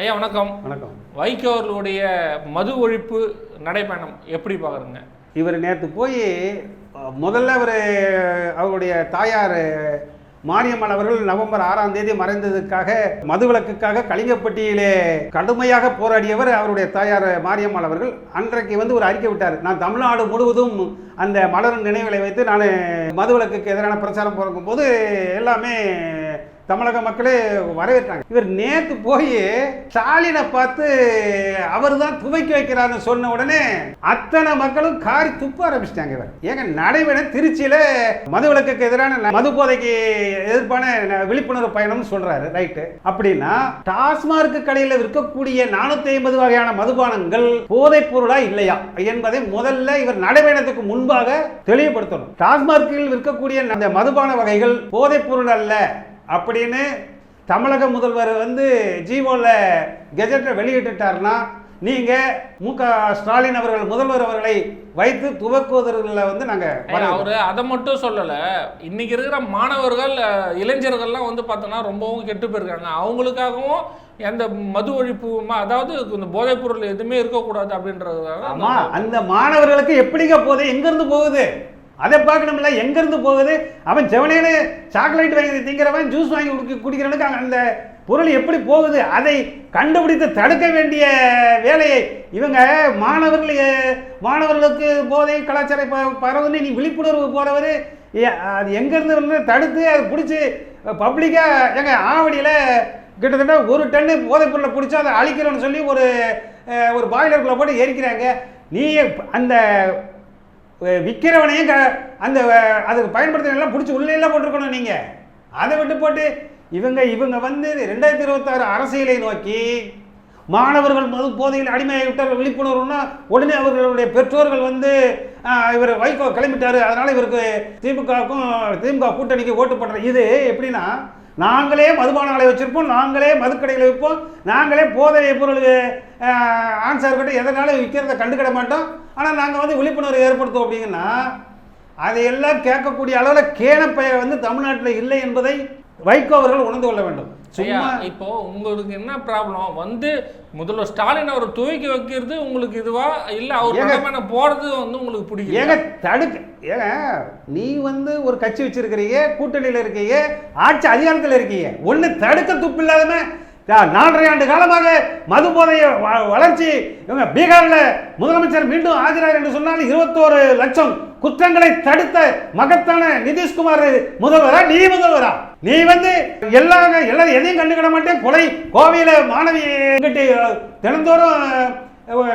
ஐயா வணக்கம். வணக்கம். வைகோ அவர்களுடைய மது ஒழிப்பு நடைப்பயணம் எப்படி பார்க்குறீங்க இவர் நேற்று போய் முதல்ல அவர் அவருடைய தாயார் மாரியம்மன் அவர்கள் நவம்பர் ஆறாம் தேதி மறைந்ததுக்காக மதுவிலக்குக்காக கலிங்கப்பட்டியிலே கடுமையாக போராடியவர் அவருடைய தாயார் மாரியம்மன் அவர்கள். அன்றைக்கு வந்து ஒரு அறிக்கை விட்டார். நான் தமிழ்நாடு முழுவதும் அந்த மலரும் நினைவுகளை வைத்து நான் மதுவிலக்குக்கு எதிரான பிரச்சாரம் போது எல்லாமே தமிழக மக்களே வரவேற்றாங்க. இவர் நேத்து போய் ஸ்டாலினை பார்த்து அவர் தான் துவைக்கி வைக்கிறாருன்னு சொன்ன உடனே அத்தனை மக்களும் காரி துப்ப ஆரம்பிச்சிட்டாங்க இவர். ஏங்க நடைபெறும் திருச்சியில மதுவிலக்குக்கு எதிரான மது போதைக்கு எதிர்ப்பான விழிப்புணர்வு பயணம்னு சொல்றாரு ரைட்டு. அப்படின்னா டாஸ்மார்க் கடையில் விற்கக்கூடிய நானூத்தி ஐம்பது வகையான மதுபானங்கள் போதைப் பொருளா இல்லையா என்பதை முதல்ல இவர் நடைபயணத்துக்கு முன்பாக தெளிவுபடுத்தணும். டாஸ்மார்க்கில் விற்கக்கூடிய அந்த மதுபான வகைகள் போதைப் பொருள் அல்ல. அப்படின்னு தமிழக முதல்வர் வந்து ஜீவோல கெஜெட்டை வெளியிட்டுட்டாருன்னா நீங்க மு க ஸ்டாலின் அவர்கள் முதல்வர் அவர்களை வைத்து துவக்குவதில் வந்து நாங்க ஐயா, அவரு அதை மட்டும் சொல்லல. இன்னைக்கு இருக்கிற மாணவர்கள் இளைஞர்கள்லாம் வந்து பார்த்தோன்னா ரொம்பவும் கெட்டு போயிருக்காங்க. அவங்களுக்காகவும் எந்த மது ஒழிப்பு அதாவது இந்த போதைப் பொருள் எதுவுமே இருக்கக்கூடாது அப்படின்றதுக்காக ஆமா அந்த மாணவர்களுக்கு எப்படிங்க போகுது? எங்க இருந்து போகுது? அதை பார்க்கணும்ல எங்கேருந்து போகுது? அவன் செவனேன்னு சாக்லேட் வாங்கி திங்கிறவன் ஜூஸ் வாங்கி குடிக்க குடிக்கிறவனுக்கு அந்த பொருள் எப்படி போகுது? அதை கண்டுபிடித்து தடுக்க வேண்டிய வேலையை இவங்க மாணவர்கள் மாணவர்களுக்கு போதை கலாச்சார ப- பரவுன்னு நீ விழிப்புணர்வு போகிறவர் அது எங்கேருந்து வந்து தடுத்து அதை பிடிச்சி பப்ளிக்காக எங்கள் ஆவடியில் கிட்டத்தட்ட ஒரு டன்னு போதைப் பொருளை பிடிச்சா அதை அழிக்கிறோன்னு சொல்லி ஒரு ஒரு பாய்லருக்குள்ளே போட்டு எரிக்கிறாங்க. நீ அந்த விற்கிறவனையும் க அந்த அதுக்கு பயன்படுத்துறவங்களாம் பிடிச்சி உள்ளேலாம் போட்டிருக்கணும் நீங்கள் அதை விட்டு போட்டு இவங்க இவங்க வந்து ரெண்டாயிரத்தி இருபத்தாறு அரசியலை நோக்கி மாணவர்கள் மது போதையில் அடிமையாகிவிட்டார் விழிப்புணர்வுன்னா உடனே அவர்களுடைய பெற்றோர்கள் வந்து இவர் வைகோ கிளம்பிட்டார். அதனால் இவருக்கு திமுகவுக்கும் திமுக கூட்டணிக்கு ஓட்டு பண்ணுற இது எப்படின்னா நாங்களே மதுபான ஆலை நாங்களே மதுக்கடைகளை விற்போம் நாங்களே போதை பொருள் ஆன்சர் கிட்ட எதனாலும் விற்கிறத கண்டுக்கிட மாட்டோம். ஆனால் நாங்கள் வந்து விழிப்புணர்வு ஏற்படுத்துவோம் அப்படிங்கன்னா அதையெல்லாம் கேட்கக்கூடிய அளவில் கேனப்பெயர் வந்து தமிழ்நாட்டில் இல்லை என்பதை வைகோ அவர்கள் உணர்ந்து கொள்ள வேண்டும். சும்மா இப்போ உங்களுக்கு என்ன ப்ராப்ளம் வந்து முதல்வர் ஸ்டாலின் அவர் துவைக்க வைக்கிறது உங்களுக்கு இதுவா? இல்ல அவர் போறது வந்து உங்களுக்கு பிடிக்கல ஏங்க தடுக்க ஏங்க நீ வந்து ஒரு கட்சி வச்சிருக்கிறீங்க கூட்டணியில் இருக்கீங்க ஆட்சி அதிகாரத்தில் இருக்கீங்க. ஒன்று தடுக்க துப்பு இல்லாதம நாலரை ஆண்டு காலமாக மது போதைய வ- வளர்ச்சி இவங்க பீகாரில் முதலமைச்சர் மீண்டும் ஆஜராக என்று சொன்னால் இருபத்தோரு லட்சம் குற்றங்களை தடுத்த மகத்தான நிதிஷ்குமார் முதல்வரா? நீ முதல்வரா? நீ வந்து எல்லா எல்லா எதையும் கண்டுக்கிட மாட்டேன். கொலை கோவையில் மாணவி எங்கிட்ட தினந்தோறும்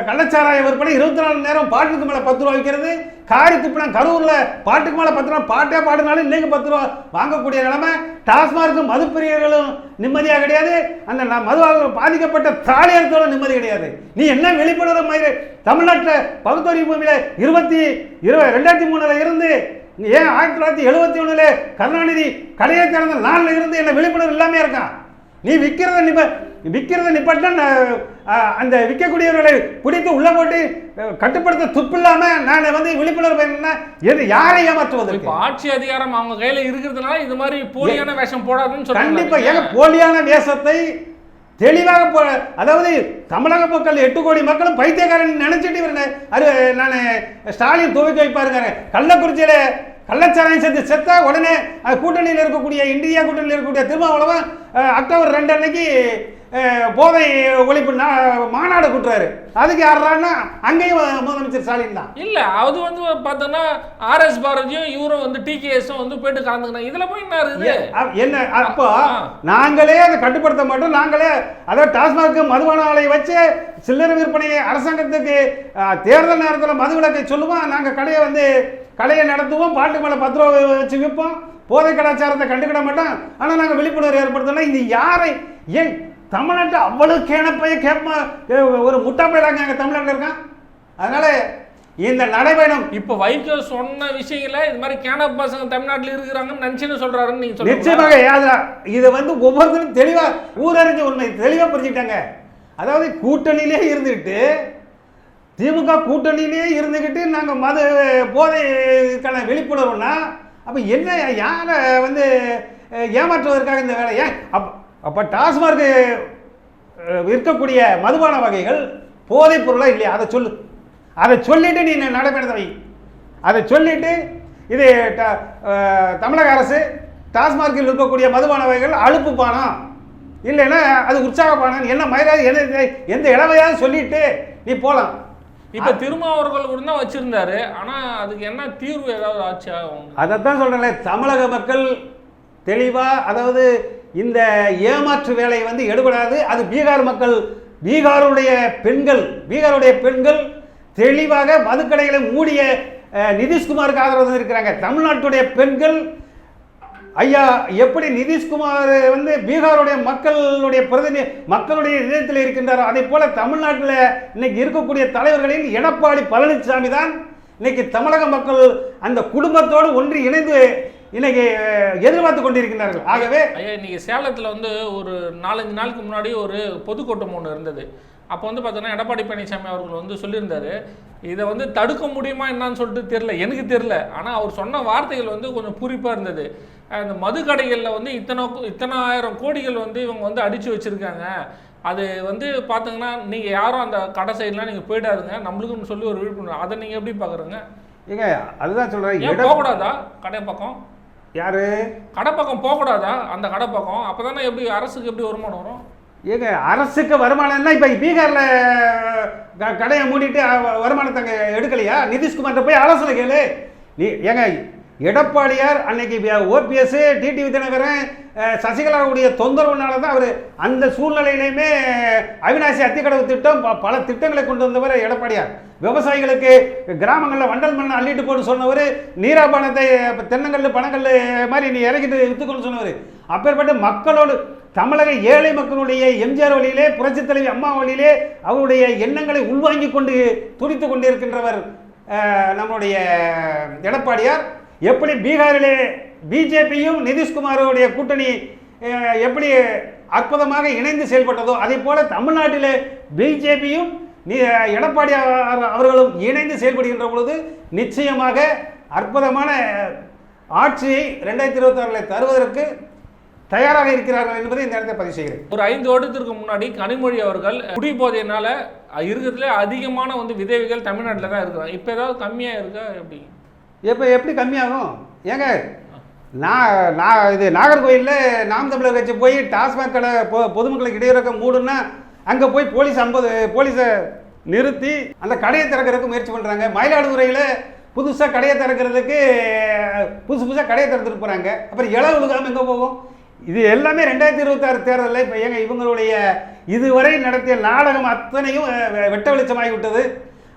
கள்ளச்சாராய விற்பனை இருபத்தி நாலு நேரம் பாட்டுக்கு மேலே பத்து ரூபா வைக்கிறது. காரி துப்பினா கரூரில் பாட்டுக்கு மேலே பத்து ரூபா பாட்டே பாடினாலும் இன்னைக்கு பத்து ரூபா வாங்கக்கூடிய நிலைமை. டாஸ்மார்க்கும் மதுப்பிரியர்களும் நிம்மதியாக கிடையாது. அந்த நான் மதுவால் பாதிக்கப்பட்ட தாலியர்களும் நிம்மதி கிடையாது. நீ என்ன வெளிப்படுற மாதிரி தமிழ்நாட்டில் பகுத்தறிவு பூமியில் இருபத்தி இருபது ரெண்டாயிரத்தி மூணில் இருந்து ஏன் ஆயிரத்தி தொள்ளாயிரத்தி எழுபத்தி ஒன்றில் கருணாநிதி கடையை திறந்த நாளில் இருந்து என்ன விழிப்புணர்வு இல்லாமல் இருக்கான் நீ விற்கிறத நிப்ப விற்கிறத நிப்பாட்டினா அந்த விற்கக்கூடியவர்களை பிடித்து உள்ள போட்டு கட்டுப்படுத்த துப்பு இல்லாம நான் வந்து விழிப்புணர்வு என்ன எது யாரை ஏமாற்றுவதற்கு இப்போ ஆட்சி அதிகாரம் அவங்க கையில இருக்கிறதுனால இது மாதிரி போலியான வேஷம் போடாதுன்னு கண்டிப்பா ஏங்க சொல்றாங்க போலியான வேஷத்தை தெளிவாக போ அதாவது தமிழக மக்கள் எட்டு கோடி மக்களும் பைத்தியக்காரன் நினைச்சிட்டு இவர் அது நான் ஸ்டாலின் துவக்கி வைப்பாருங்க கள்ளக்குறிச்சியில கள்ளச்சாராயம் செத்து செத்தா உடனே கூட்டணியில் இருக்கக்கூடிய இந்தியா கூட்டணியில் இருக்கக்கூடிய திருமாவளவன் அக்டோபர் ரெண்டு அன்னைக்கு போதை ஒழிப்பு மாநாடு கூட்டுறாரு. அதுக்கு யாருன்னா அங்கேயும் முதலமைச்சர் ஸ்டாலின் தான். இல்ல அது வந்து பார்த்தோன்னா ஆர்எஸ் பாரதியும் இவரும் வந்து டிகேஎஸும் வந்து போயிட்டு கலந்துக்கணும் இதுல போய் என்ன இருக்குது? என்ன அப்போ. நாங்களே அதை கட்டுப்படுத்த மாட்டோம். நாங்களே அதாவது டாஸ்மாக் மதுபான ஆலை வச்சு சில்லறை விற்பனையை அரசாங்கத்துக்கு தேர்தல் நேரத்தில் மதுவிலக்கை சொல்லுவோம் நாங்கள் கடையை வந்து கடையை நடத்துவோம். பாட்டு மேலே பத்து ரூபா வச்சு விற்போம். போதை கலாச்சாரத்தை கண்டுக்கிட மாட்டோம். ஆனால் நாங்கள் விழிப்புணர்வு ஏற்படுத்தணும் இது யாரை ஏன் தமிழ்நாட்டை அவ்வளவு கேனப்பைய கேட்ப ஒரு முட்டா பயிலாங்க எங்கள் தமிழ்நாட்டில் இருக்கான் அதனால இந்த நடைபயணம் இப்போ வைகோ சொன்ன விஷயங்கள இது மாதிரி கேனப் பசங்க தமிழ்நாட்டுல இருக்கிறாங்கன்னு நினைச்சுன்னு சொல்றாருன்னு நீங்க சொல்லுங்க நிச்சயமாக யாதா இது வந்து ஒவ்வொருத்தரும் தெளிவா ஊரறிஞ்ச உண்மை தெளிவா புரிஞ்சுக்கிட்டாங்க. அதாவது கூட்டணியிலே இருந்துக்கிட்டு திமுக கூட்டணியிலே இருந்துக்கிட்டு நாங்க மது போதைக்கான விழிப்புணர்வுனா அப்போ என்ன யாரை வந்து ஏமாற்றுவதற்காக இந்த வேலை ஏன் அப்போ அப்ப டாஸ்மார்க் விற்கக்கூடிய மதுபான வகைகள் போதைப் பொருளாக இல்லையா? அதை சொல்லு. அதை சொல்லிட்டு நீ நடைபெறத வை. அதை சொல்லிட்டு இது ட- தமிழக அரசு டாஸ்மார்க்கில் இருக்கக்கூடிய மதுபான வகைகள் அழுப்பு பானம் இல்லைன்னா அது உற்சாக பானம் என்ன மயிலாது எந்த எந்த இடமையாவது சொல்லிட்டு நீ போகலாம் இப்ப திருமாவர்கள் கூட தான் வச்சிருந்தாரு. ஆனா அதுக்கு என்ன தீர்வு ஏதாவது ஆச்சா? அவங்க அதைத்தான் சொல்கிறேன்ல தமிழக மக்கள் தெளிவாக அதாவது இந்த ஏமாற்று வேலை வந்து எடுபடாது. அது பீகார் மக்கள் பீகாருடைய பெண்கள் பீகாருடைய பெண்கள் தெளிவாக மதுக்கடைகளை மூடிய நிதிஷ்குமாருக்கு ஆதரவு இருக்கிறாங்க தமிழ்நாட்டுடைய பெண்கள் ஐயா எப்படி நிதிஷ்குமார் வந்து பீகாருடைய மக்களுடைய பிரதிநிதி மக்களுடைய இதயத்தில் இருக்கின்றாரோ அதே போல தமிழ்நாட்டில் இன்னைக்கு இருக்கக்கூடிய தலைவர்களின் எடப்பாடி பழனிசாமி தான் இன்னைக்கு தமிழக மக்கள் அந்த குடும்பத்தோடு ஒன்றி இணைந்து இன்னைக்கு எதிர்பார்த்து கொண்டிருக்கிறார்கள் ஆகவே ஐயா இன்னைக்கு சேலத்தில் வந்து ஒரு நாலஞ்சு நாளுக்கு முன்னாடி ஒரு பொதுக்கூட்டம் ஒன்று இருந்தது. அப்போ வந்து பார்த்தோன்னா எடப்பாடி பழனிசாமி அவர்கள் வந்து சொல்லியிருந்தாரு இதை வந்து தடுக்க முடியுமா என்னன்னு சொல்லிட்டு தெரில எனக்கு தெரில ஆனால் அவர் சொன்ன வார்த்தைகள் வந்து கொஞ்சம் பூரிப்பாக இருந்தது. அந்த மது கடைகளில் வந்து இத்தனை இத்தனை ஆயிரம் கோடிகள் வந்து இவங்க வந்து அடித்து வச்சுருக்காங்க. அது வந்து பார்த்தீங்கன்னா நீங்கள் யாரும் அந்த கடை சைட்லாம் நீங்கள் போயிடாதுங்க. நம்மளுக்குன்னு சொல்லி ஒரு விழிப்புணர்வு அதை நீங்கள் எப்படி பார்க்குறீங்க ஏங்க அதுதான் எட போகக்கூடாதா? கடை பக்கம்? யாரு? கடை பக்கம் போகக்கூடாதா? அந்த கடை பக்கம். அப்போ தானே எப்படி அரசுக்கு எப்படி வருமானம் வரும்? ஏங்க அரசுக்கு வருமானம்னா இப்போ பீகாரில் க- கடையை மூடிட்டு வருமானத்தை அங்கே எடுக்கலையா? நிதிஷ்குமார்கிட்ட போய் ஆலோசனை கேளு. நீ ஏங்க எடப்பாடியார் அன்னைக்கு ஓபிஎஸ் டிடிவி தினகரன் சசிகலாவுடைய தொந்தரவுனால தான் அவர் அந்த சூழ்நிலையிலையுமே அவினாசி அத்திக்கடவு திட்டம் ப- பல திட்டங்களை கொண்டு வந்தவர் எடப்பாடியார். விவசாயிகளுக்கு கிராமங்களில் வண்டல் மண்ணை அள்ளிட்டு போட்டு சொன்னவர் நீராபானத்தை தென்னங்கல் பணங்கல் மாதிரி நீ இறக்கிட்டு விற்றுக்கணும்னு சொன்னவர். அப்பேற்பட்டு மக்களோடு தமிழக ஏழை மக்களுடைய எம்ஜிஆர் வழியிலே புரட்சித் தலைவி அம்மா வழியிலே அவருடைய எண்ணங்களை உள்வாங்கிக் கொண்டு துடித்து கொண்டிருக்கின்றவர் நம்மளுடைய நம்முடைய எடப்பாடியார். எப்படி பீகாரிலே பிஜேபியும் நிதிஷ்குமாரோடைய கூட்டணி எப்படி அற்புதமாக இணைந்து செயல்பட்டதோ அதே போல தமிழ்நாட்டிலே பிஜேபியும் எடப்பாடியார் அவர்களும் இணைந்து செயல்படுகின்ற பொழுது நிச்சயமாக அற்புதமான ஆட்சியை ரெண்டாயிரத்தி இருபத்தி தருவதற்கு தயாராக இருக்கிறார்கள் என்பதை இந்த இடத்தை பதிவு செய்கிறேன். ஒரு ஐந்து வருடத்திற்கு முன்னாடி கனிமொழி அவர்கள் குடி போதையினால இருக்கிறதுல அதிகமான வந்து விதவைகள் தமிழ்நாட்டில் தான் இருக்கிறாங்க. இப்போ ஏதாவது கம்மியாக இருக்கா எப்படி? எப்போ எப்படி கம்மியாகும்? ஏங்க நான் நான் இது நாகர்கோயிலில் நாம் தமிழர் கட்சி போய் டாஸ்மாக் கடை பொ பொதுமக்களுக்கு இடையூறாக மூடுன்னா அங்கே போய் போலீஸ் ஐம்பது போலீஸை நிறுத்தி அந்த கடையை திறக்கிறதுக்கு முயற்சி பண்ணுறாங்க மயிலாடுதுறையில் புதுசாக கடையை திறக்கிறதுக்கு புதுசு புதுசாக கடையை திறந்துட்டு போகிறாங்க அப்புறம் இளவு விழுகாமல் எங்கே போகும்? இது எல்லாமே ரெண்டாயிரத்தி இருபத்தாறு தேர்தலில் இப்போ ஏங்க இவங்களுடைய இதுவரை நடத்திய நாடகம் அத்தனையும் வெ- வெட்ட வெளிச்சமாகிவிட்டது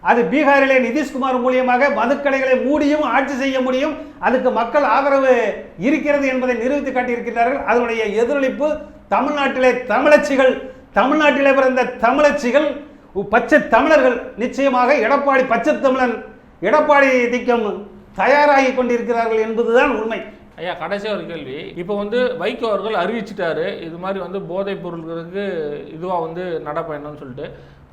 அது பீகாரிலே நிதிஷ்குமார் மூலியமாக மதுக்கடைகளை மூடியும் ஆட்சி செய்ய முடியும். அதுக்கு மக்கள் ஆதரவு இருக்கிறது என்பதை நிரூபித்து காட்டியிருக்கிறார்கள். அதனுடைய எதிரொலிப்பு தமிழ்நாட்டிலே தமிழச்சிகள் தமிழ்நாட்டிலே பிறந்த தமிழச்சிகள் பச்சை தமிழர்கள் நிச்சயமாக எடப்பாடி பச்சை தமிழன் எடப்பாடி திக்கம் தயாராகி கொண்டிருக்கிறார்கள் என்பதுதான் உண்மை. ஐயா கடைசியாக ஒரு கேள்வி. இப்போ வந்து வைகோ அவர்கள் அறிவிச்சிட்டாரு. இது மாதிரி வந்து போதைப் பொருள்களுக்கு இதுவாக வந்து நடப்பயணம்னு சொல்லிட்டு.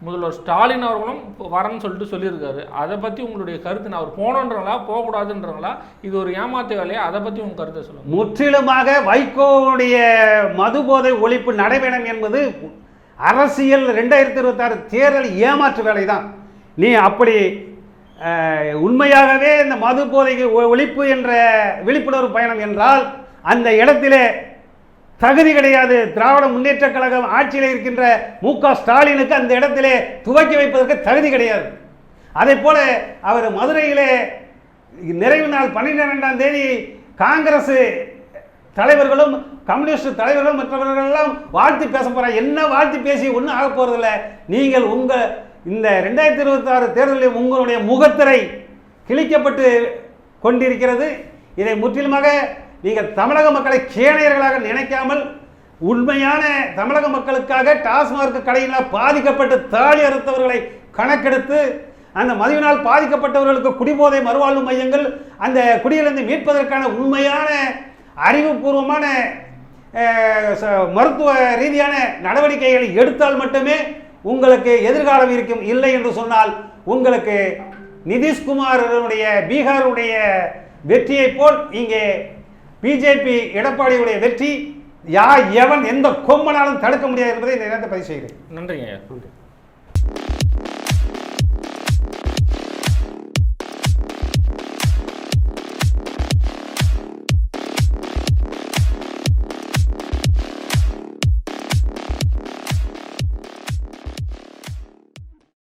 முதல்வர் ஸ்டாலின் அவர்களும் வரேன்னு சொல்லிட்டு சொல்லியிருக்காரு. அதை பற்றி உங்களுடைய கருத்து நான் அவர் போகணுன்றங்களா போகக்கூடாதுன்றங்களா? இது ஒரு ஏமாத்து வேலையா? அதை பற்றி உங்கள் கருத்தை சொல்லுங்கள் முற்றிலுமாக வைகோவுடைய மது போதை ஒழிப்பு நடைபெறும் என்பது அரசியல் ரெண்டாயிரத்தி இருபத்தாறு தேர்தல் ஏமாற்று வேலை தான் நீ அப்படி உண்மையாகவே இந்த மது போதைக்கு ஒ- ஒழிப்பு என்ற விழிப்புணர்வு பயணம் என்றால் அந்த இடத்திலே தகுதி கிடையாது. திராவிட முன்னேற்றக் கழகம் ஆட்சியில் இருக்கின்ற மு க ஸ்டாலினுக்கு அந்த இடத்திலே துவக்கி வைப்பதற்கு தகுதி கிடையாது. அதே போல அவர் மதுரையிலே நிறைவு நாள் பன்னிரெண்டாம் தேதி காங்கிரஸ் தலைவர்களும் கம்யூனிஸ்ட் தலைவர்களும் மற்றவர்கள் எல்லாம் வாழ்த்து பேச போறாங்க. என்ன வாழ்த்து பேசி ஒன்றும் ஆக போகிறதில்ல நீங்கள் உங்கள் இந்த ரெண்டாயிரத்தி இருபத்தாறு தேர்தலில் உங்களுடைய முகத்திரை கிழிக்கப்பட்டு கொண்டிருக்கிறது. இதை முற்றிலுமாக நீங்கள் தமிழக மக்களை கேணையர்களாக நினைக்காமல் உண்மையான தமிழக மக்களுக்காக டாஸ்மாக் கடையில் பாதிக்கப்பட்டு தாலி அறுத்தவர்களை கணக்கெடுத்து அந்த மதுவினால் பாதிக்கப்பட்டவர்களுக்கு குடிபோதை மறுவாழ்வு மையங்கள் அந்த குடியிலிருந்து மீட்பதற்கான உண்மையான அறிவுபூர்வமான ச- மருத்துவ ரீதியான நடவடிக்கைகளை எடுத்தால் மட்டுமே உங்களுக்கு எதிர்காலம் இருக்கும் இல்லை என்று சொன்னால் உங்களுக்கு நிதிஷ்குமாரனுடைய பீகாருடைய வெற்றியைப் போல் இங்கே பிஜேபி எடப்பாடியுடைய வெற்றி யா எவன் எந்த கொம்பனாலும் தடுக்க முடியாது என்பதை இந்த நேரத்தை பதிவு செய்கிறேன். நன்றிங்க நன்றி.